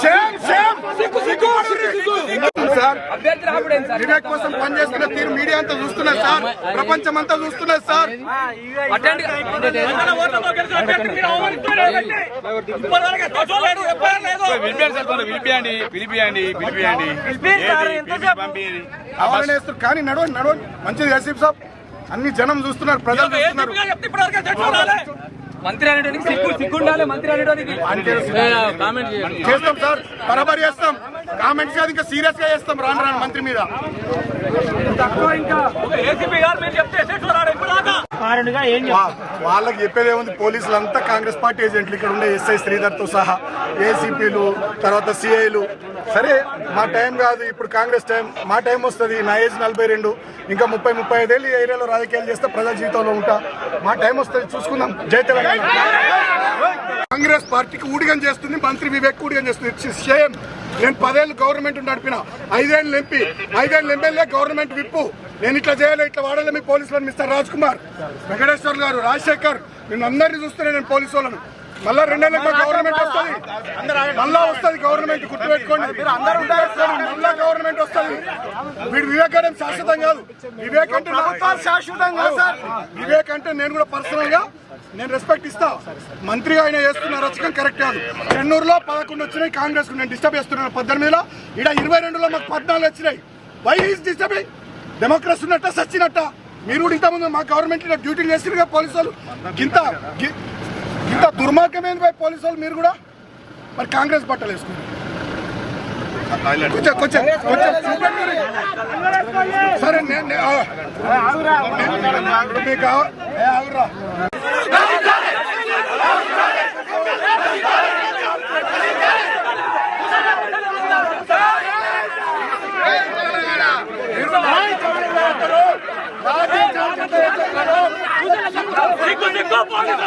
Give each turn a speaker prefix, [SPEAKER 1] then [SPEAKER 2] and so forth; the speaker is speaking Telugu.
[SPEAKER 1] Sure. సార్. వివేక్ కోసం పనిచేస్తున్న తీరు మీడియా అంతా చూస్తున్నారు సార్. ప్రపంచం అంతా చూస్తున్నారు సార్.
[SPEAKER 2] అటెండ్
[SPEAKER 3] పిలిపియండి పిలిపియండి
[SPEAKER 1] కానీ నడవండి నడవండి మంచిది సాబ్? అన్ని జనం చూస్తున్నారు ప్రజలు చూస్తున్నారు.
[SPEAKER 2] మంత్రి అనేటానికి సిగ్గు సిగ్గు ఉండాలి మంత్రి అనేటానికి. కామెంట్
[SPEAKER 1] చేస్తాం సార్ బరాబర్ చేస్తాం. కామెంట్స్ కాదు ఇంకా సీరియస్గా చేస్తాం. రాను రాను మంత్రి మీద. వాళ్ళకి చెప్పేది ఏముంది? పోలీసులు అంతా కాంగ్రెస్ పార్టీ ఏజెంట్లు ఇక్కడ ఉండే ఎస్ఐ శ్రీధర్తో సహా ఏసీపీలు తర్వాత సిఐలు సరే మా టైం కాదు ఇప్పుడు కాంగ్రెస్ టైం. మా టైం వస్తుంది నా ఏజ్ నలభై రెండు. ఇంకా ముప్పై ముప్పై ఐదేళ్ళు ఈ ఏరియాలో రాజకీయాలు చేస్తే ప్రజా జీవితంలో ఉంటా. మా టైం వస్తుంది చూసుకుందాం. జై తెలంగాణ. కాంగ్రెస్ పార్టీకి ఊడిగం చేస్తుంది మంత్రి వివేక్ ఊడిగం చేస్తుంది. సేమ్ నేను పదేళ్ళు గవర్నమెంట్ నడిపిన. ఐదేళ్ళు ఎంపీ. ఐదేళ్ళు ఎమ్మెల్యే గవర్నమెంట్ విప్పు. నేను ఇట్లా చేయాలి ఇట్లా వాడాలి మీ పోలీసులను మిస్టర్ రాజ్ కుమార్. వెంకటేశ్వర్ గారు రాజశేఖర్. నేను అందరినీ చూస్తున్నా నేను పోలీసు వాళ్ళను. మళ్ళా రెండేళ్ళకి గవర్నమెంట్ వస్తుంది. మళ్ళా వస్తుంది గవర్నమెంట్ గుర్తుపెట్టుకోండి. మళ్ళా గవర్నమెంట్ వస్తుంది. వీడు వివేక్ అంటే శాశ్వతం కాదు. వివేక్ అంటే శాశ్వతం కాదు సార్. వివేక్ అంటే నేను కూడా పర్సనల్గా నేను రెస్పెక్ట్ ఇస్తా. మంత్రిగా ఆయన చేస్తున్న రచకం కరెక్ట్ కాదు. చెన్నూరులో పదకొండు వచ్చినాయి కాంగ్రెస్ నేను డిస్టర్బ్ చేస్తున్నాను. పద్దెనిమిదిలో ఇక్కడ ఇరవై రెండులో మాకు పద్నాలుగు వచ్చినాయి. వై ఈస్ డిస్టర్బింగ్ డెమోక్రసీ ఉన్నట్ట సచ్చినట్ట మీరు కూడా ఇంతకుముందు మా గవర్నమెంట్ డ్యూటీలు చేసిరుగా పోలీసు వాళ్ళు. గి- ఇంత దుర్మార్గమైన పోయి పోలీసు వాళ్ళు? మీరు కూడా? మరి కాంగ్రెస్ బట్టలు వేసుకున్నారు సరే నేను నేను-